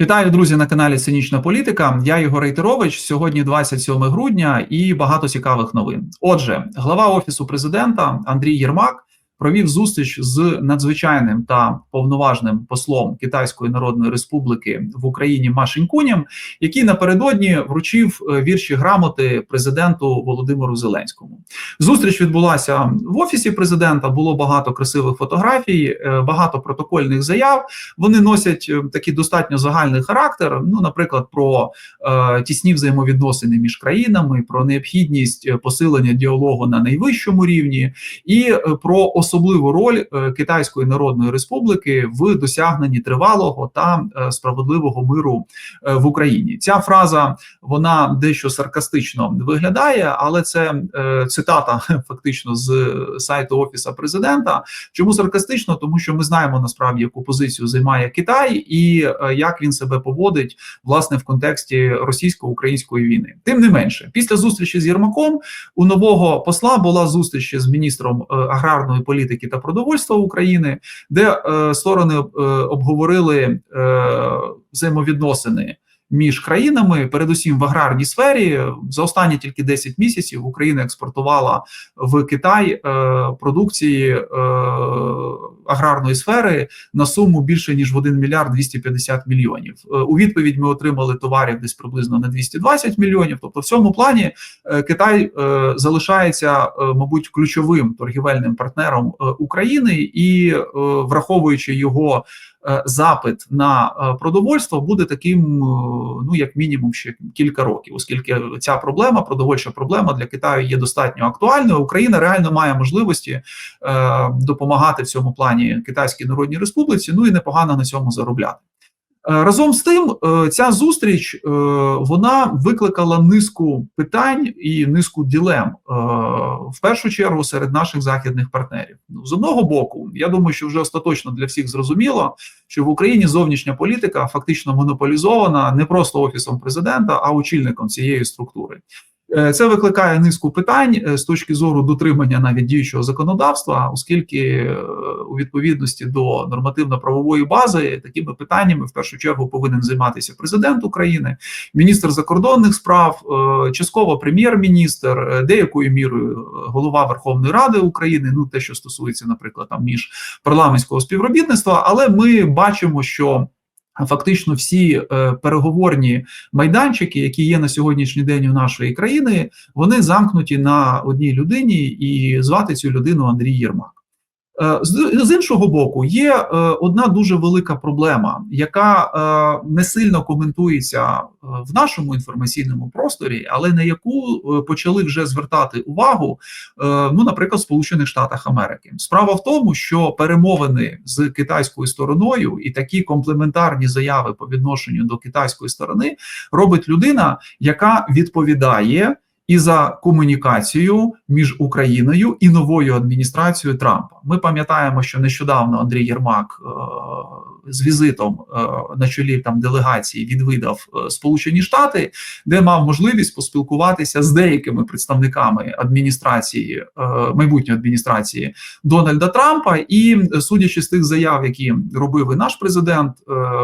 Вітаю, друзі, на каналі Цинічна Політика. Я Ігор Рейтерович. Сьогодні 27 грудня і багато цікавих новин. Отже, глава офісу президента Андрій Єрмак провів зустріч з надзвичайним та повноважним послом Китайської Народної Республіки в Україні Машинькуням, який напередодні вручив е, вірші грамоти президенту Володимиру Зеленському. Зустріч відбулася в офісі президента. Було багато красивих фотографій, е, багато протокольних заяв. Вони носять е, такий достатньо загальний характер. Ну, наприклад, про е, тісні взаємовідносини між країнами, про необхідність посилення діалогу на найвищому рівні і про особливу роль е, Китайської Народної Республіки в досягненні тривалого та е, справедливого миру е, в Україні. Ця фраза вона дещо саркастично виглядає, але це цитата фактично з сайту офіса президента. Чому саркастично? Тому що ми знаємо насправді яку позицію займає Китай і як він себе поводить власне в контексті російсько-української війни. Тим не менше, після зустрічі з Єрмаком у нового посла була зустріч з міністром аграрної політики політики та продовольства України, де е, сторони е, обговорили е, взаємовідносини між країнами, передусім в аграрній сфері. За останні тільки 10 місяців Україна експортувала в Китай е, продукції е, аграрної сфери на суму більше ніж в 1 мільярд 250 мільйонів. Е, у відповідь ми отримали товарів десь приблизно на 220 мільйонів. Тобто, в цьому плані Китай залишається, мабуть, ключовим торгівельним партнером України і враховуючи його. Е, запит на е, продовольство буде таким, е, ну як мінімум, ще кілька років, оскільки ця проблема, продовольча проблема для Китаю є достатньо актуальною. Україна реально має можливості допомагати в цьому плані Китайській Народній Республіці. Ну і непогано на цьому заробляти. Е, разом з тим, е, ця зустріч е, вона викликала низку питань і низку ділем в першу чергу серед наших західних партнерів. Ну, з одного боку, я думаю, що вже остаточно для всіх зрозуміло, що в Україні зовнішня політика фактично монополізована не просто офісом президента, а очільником цієї структури. Е, це викликає низку питань е, з точки зору дотримання навіть діючого законодавства, оскільки е, у відповідності до нормативно-правової бази такими питаннями в першу чергу повинен займатися президент України, міністр закордонних справ, частково прем'єр-міністр, деякою мірою голова Верховної Ради України. Ну те, що стосується, наприклад, там між парламентського співробітництва, але ми бачимо, що Фактично, всі е, переговорні майданчики, які є на сьогоднішній день у нашої країни, вони замкнуті на одній людині, і звати цю людину Андрій Єрмак. Е, з іншого боку, є е, одна дуже велика проблема, яка е, не сильно коментується в нашому інформаційному просторі, але на яку почали вже звертати увагу, ну, наприклад, в Сполучених Штатах Америки. Справа в тому, що перемовини з китайською стороною і такі комплементарні заяви по відношенню до китайської сторони робить людина, яка відповідає і за комунікацію між Україною і новою адміністрацією Трампа. Ми пам'ятаємо, що нещодавно Андрій Єрмак е, з візитом е, на чолі там делегації відвідав е, Сполучені Штати, де мав можливість поспілкуватися з деякими представниками адміністрації майбутньої адміністрації Дональда Трампа. І судячи з тих заяв, які робив і наш президент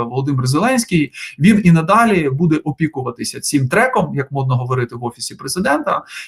Володимир Зеленський, він і надалі буде опікуватися цим треком, як модно говорити в офісі президента,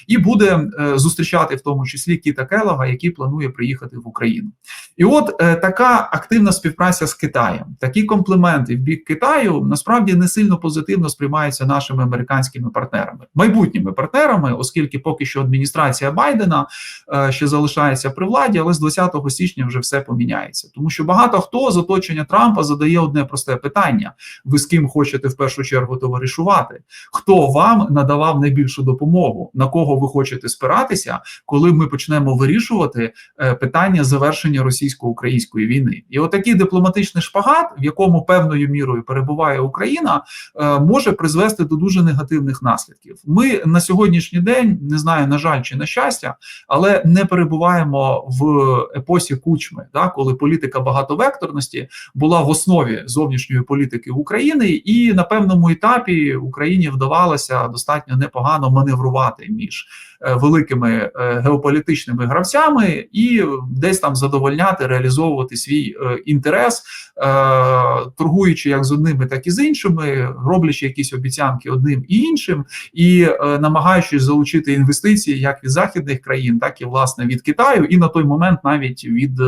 і буде зустрічати в тому числі Кіта Келога, який планує приїхати в Україну. І от така активна співпраця з Китаєм такі компліменти в бік Китаю насправді не сильно позитивно сприймаються нашими американськими партнерами, майбутніми партнерами, оскільки поки що адміністрація Байдена е, ще залишається при владі, але з 20 січня вже все поміняється. Тому що багато хто з оточення Трампа задає одне просте питання: ви з ким хочете в першу чергу товаришувати? Хто вам надавав найбільшу допомогу? На кого ви хочете спиратися, коли ми почнемо вирішувати е, питання завершення російсько-української війни? І отакий дипломатичний шпагат в якому певною мірою перебуває Україна, е, може призвести до дуже негативних наслідків. Ми на сьогоднішній день не знаю, на жаль чи на щастя, але не перебуваємо в епосі кучми, да, коли політика багатовекторності була в основі зовнішньої політики України, і на певному етапі Україні вдавалося достатньо непогано маневрувати балансувати між е, великими е, геополітичними гравцями і десь там задовольняти, реалізовувати свій е, інтерес, торгуючи як з одними, так і з іншими, роблячи якісь обіцянки одним і іншим, і намагаючись залучити інвестиції як від західних країн, так і власне від Китаю, і на той момент навіть від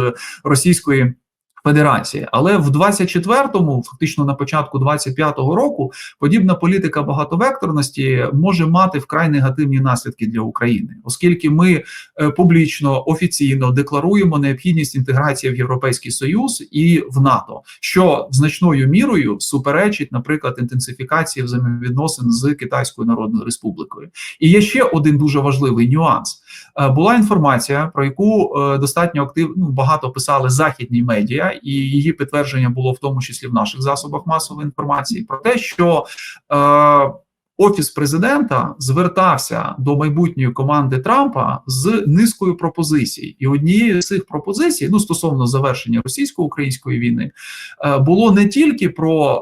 Російської. Федерації, але в 24-му, фактично на початку 25-го року, подібна політика багатовекторності може мати вкрай негативні наслідки для України, оскільки ми е, публічно офіційно декларуємо необхідність інтеграції в Європейський Союз і в НАТО, що значною мірою суперечить, наприклад, інтенсифікації взаємовідносин з Китайською Народною Республікою. І є ще один дуже важливий нюанс. Е, була інформація, про яку е, достатньо активно ну, багато писали західні медіа і її підтвердження було в тому числі в наших засобах масової інформації про те, що е, Офіс президента звертався до майбутньої команди Трампа з низкою пропозицій, і однією з цих пропозицій, ну стосовно завершення російсько-української війни, е, було не тільки про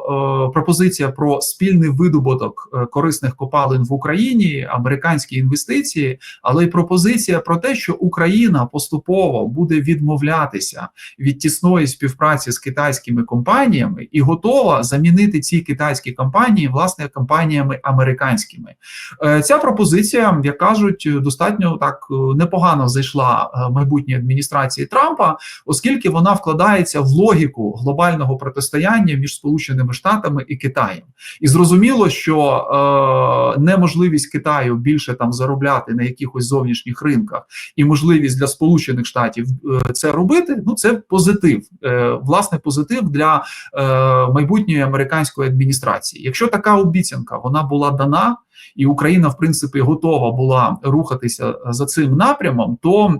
е, пропозиція про спільний видобуток е, корисних копалин в Україні, американські інвестиції, але й пропозиція про те, що Україна поступово буде відмовлятися від тісної співпраці з китайськими компаніями і готова замінити ці китайські компанії власне компаніями американськими американськими. Е, ця пропозиція, як кажуть, достатньо так е, непогано зайшла е, майбутній адміністрації Трампа, оскільки вона вкладається в логіку глобального протистояння між Сполученими Штатами і Китаєм. І зрозуміло, що е, неможливість Китаю більше там заробляти на якихось зовнішніх ринках і можливість для Сполучених Штатів це робити. Ну це позитив, е, власне, позитив для е, майбутньої американської адміністрації. Якщо така обіцянка вона була дана, і Україна, в принципі, готова була рухатися за цим напрямом, то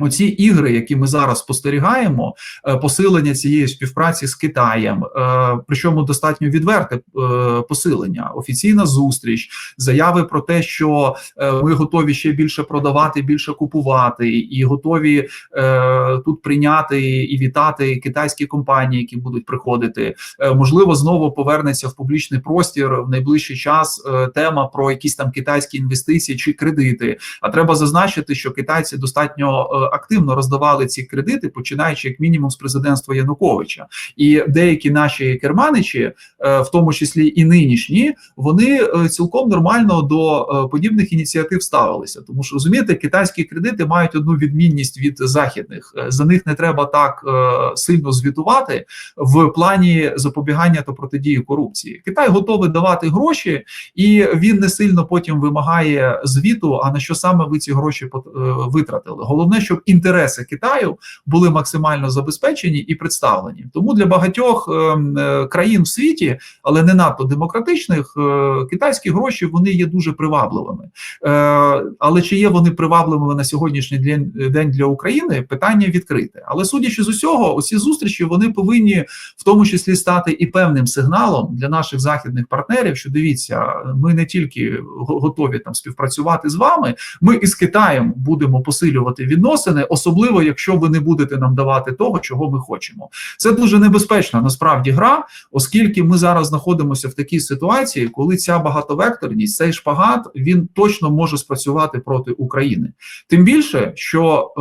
Оці ігри, які ми зараз спостерігаємо, е, посилення цієї співпраці з Китаєм, е, причому достатньо відверте е, посилення, офіційна зустріч, заяви про те, що ми готові ще більше продавати, більше купувати, і готові тут прийняти і вітати китайські компанії, які будуть приходити. Можливо, знову повернеться в публічний простір в найближчий час тема про якісь там китайські інвестиції чи кредити. А треба зазначити, що китайці достатньо активно роздавали ці кредити, починаючи як мінімум з президентства Януковича, і деякі наші керманичі, е, в тому числі і нинішні, вони е, цілком нормально до е, подібних ініціатив ставилися. Тому що розумієте, китайські кредити мають одну відмінність від західних. За них не треба так сильно звітувати в плані запобігання та протидії корупції. Китай готовий давати гроші, і він не сильно потім вимагає звіту. А на що саме ви ці гроші витратили? Головне, щоб інтереси Китаю були максимально забезпечені і представлені. Тому для багатьох ем, е, країн в світі, але не надто демократичних, е, китайські гроші вони є дуже привабливими. Е, але чи є вони привабливими на сьогоднішній день для України? Питання відкрите. Але судячи з усього, усі зустрічі вони повинні в тому числі стати і певним сигналом для наших західних партнерів, що дивіться, ми не тільки готові там співпрацювати з вами, ми із Китаєм будемо посилювати відносини відносини, особливо якщо ви не будете нам давати того, чого ми хочемо. Це дуже небезпечна насправді гра, оскільки ми зараз знаходимося в такій ситуації, коли ця багатовекторність, цей шпагат, він точно може спрацювати проти України. Тим більше, що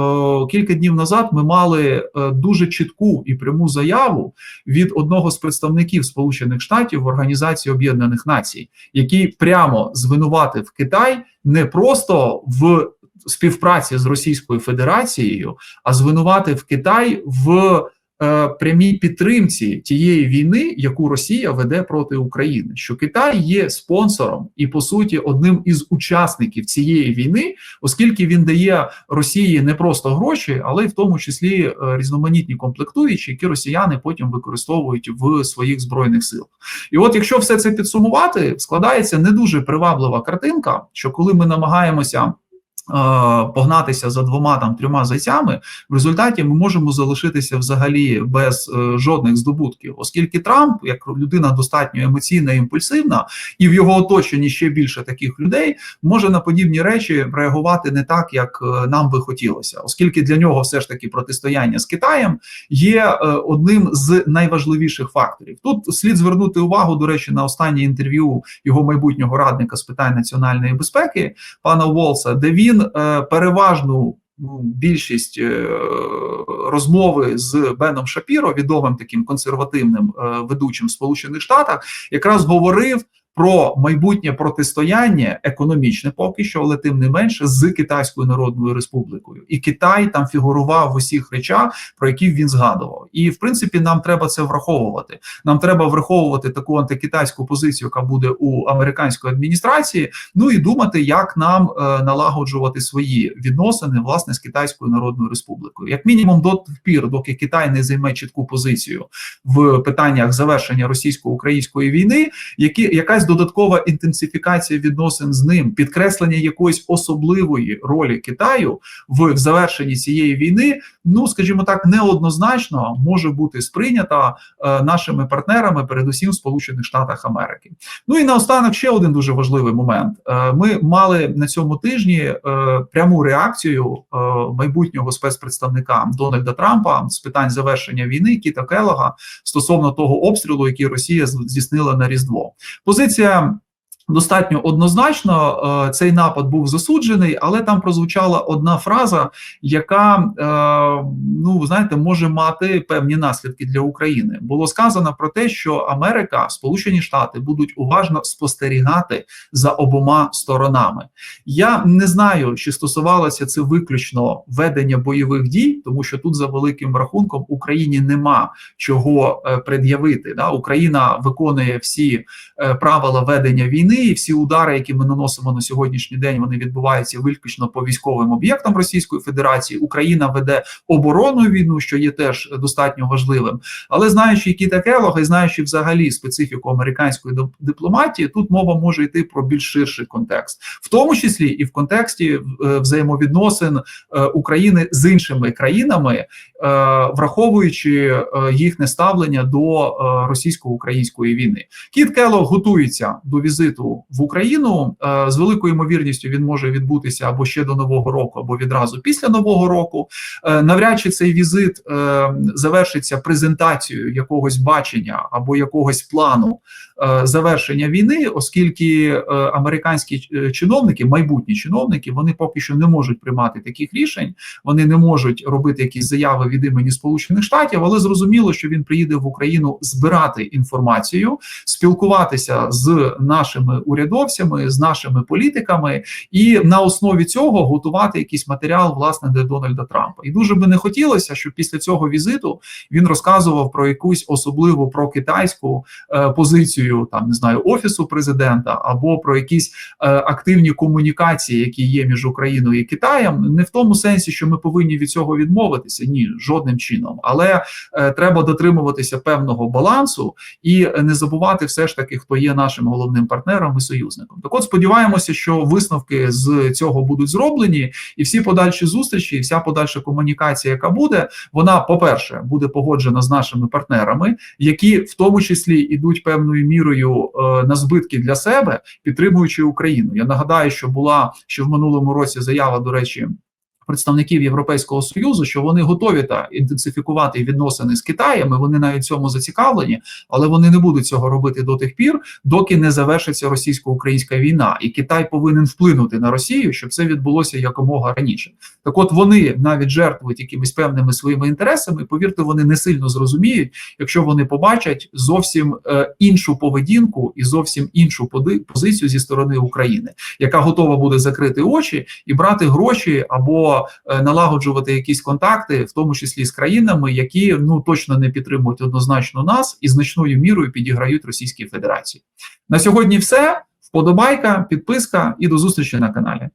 е, кілька днів назад ми мали е, дуже чітку і пряму заяву від одного з представників Сполучених Штатів в Організації Об'єднаних Націй, який прямо звинуватив Китай не просто в співпраці з Російською Федерацією, а звинуватив Китай в е, прямій підтримці тієї війни, яку Росія веде проти України, що Китай є спонсором і по суті одним із учасників цієї війни, оскільки він дає Росії не просто гроші, але й в тому числі е, різноманітні комплектуючі, які росіяни потім використовують в своїх збройних силах. І от, якщо все це підсумувати, складається не дуже приваблива картинка, що коли ми намагаємося Погнатися за двома там трьома зайцями, в результаті ми можемо залишитися взагалі без е, жодних здобутків, оскільки Трамп, як людина достатньо емоційна і імпульсивна, і в його оточенні ще більше таких людей, може на подібні речі реагувати не так, як е, нам би хотілося, оскільки для нього все ж таки протистояння з Китаєм є е, одним з найважливіших факторів. Тут слід звернути увагу, до речі, на останнє інтерв'ю його майбутнього радника з питань національної безпеки, пана Волса, де він е, переважну. Ну, більшість е, розмови з Беном Шапіро, відомим таким консервативним е, ведучим в Сполучених Штатах, якраз говорив про майбутнє протистояння економічне, поки що, але тим не менше, з Китайською Народною Республікою, і Китай там фігурував в усіх речах, про які він згадував. І в принципі, нам треба це враховувати. Нам треба враховувати таку антикитайську позицію, яка буде у американської адміністрації. Ну і думати, як нам е, налагоджувати свої відносини власне з Китайською Народною Республікою, як мінімум, до тих пір, доки Китай не займе чітку позицію в питаннях завершення російсько-української війни, які якась якась додаткова інтенсифікація відносин з ним, підкреслення якоїсь особливої ролі Китаю в завершенні цієї війни, ну скажімо так, неоднозначно може бути сприйнята е, нашими партнерами, передусім в Сполучених Штатах Америки. Ну і наостанок ще один дуже важливий момент. Е, ми мали на цьому тижні е, пряму реакцію майбутнього спецпредставника Дональда Трампа з питань завершення війни Кіта Келога стосовно того обстрілу, який Росія здійснила на Різдво. Позиція позиція достатньо однозначно. Е, цей напад був засуджений, але там прозвучала одна фраза, яка е, ну знаєте, може мати певні наслідки для України. Було сказано про те, що Америка, Сполучені Штати будуть уважно спостерігати за обома сторонами. Я не знаю, чи стосувалося це виключно ведення бойових дій, тому що тут за великим рахунком Україні нема чого е, пред'явити. Да? Україна виконує всі правила ведення війни війни, і всі удари, які ми наносимо на сьогоднішній день, вони відбуваються виключно по військовим об'єктам Російської Федерації. Україна веде оборонну війну, що є теж достатньо важливим. Але знаючи, які таке і знаючи взагалі специфіку американської дипломатії, тут мова може йти про більш ширший контекст, в тому числі і в контексті е, взаємовідносин е, України з іншими країнами, е, враховуючи їхнє ставлення до російсько-української війни. Кіт Келлог готується до візиту в Україну е, з великою ймовірністю він може відбутися або ще до нового року, або відразу після нового року. Е, навряд чи цей візит е, завершиться презентацією якогось бачення або якогось плану завершення війни, оскільки американські чиновники, майбутні чиновники, вони поки що не можуть приймати таких рішень, вони не можуть робити якісь заяви від імені Сполучених Штатів, але зрозуміло, що він приїде в Україну збирати інформацію, спілкуватися з нашими урядовцями, з нашими політиками, і на основі цього готувати якийсь матеріал власне для Дональда Трампа. І дуже би не хотілося, щоб після цього візиту він розказував про якусь особливу прокитайську е, позицію, там не знаю, офісу президента або про якісь е, активні комунікації, які є між Україною і Китаєм, не в тому сенсі, що ми повинні від цього відмовитися, ні, жодним чином, але е, треба дотримуватися певного балансу і не забувати все ж таки, хто є нашим головним партнером і союзником. Так, от сподіваємося, що висновки з цього будуть зроблені, і всі подальші зустрічі, і вся подальша комунікація, яка буде, вона, по-перше, буде погоджена з нашими партнерами, які в тому числі йдуть певною мірою е, на збитки для себе, підтримуючи Україну. Я нагадаю, що була ще в минулому році заява, до речі представників Європейського союзу, що вони готові та інтенсифікувати відносини з Китаєм. і Вони навіть цьому зацікавлені, але вони не будуть цього робити до тих пір, доки не завершиться російсько-українська війна, і Китай повинен вплинути на Росію, щоб це відбулося якомога раніше. Так, от вони навіть жертвують якимись певними своїми інтересами. Повірте, вони не сильно зрозуміють, якщо вони побачать зовсім е, іншу поведінку і зовсім іншу позицію зі сторони України, яка готова буде закрити очі і брати гроші або Е, налагоджувати якісь контакти, в тому числі з країнами, які ну точно не підтримують однозначно нас і значною мірою підіграють Російській Федерації. На сьогодні, все вподобайка, підписка і до зустрічі на каналі.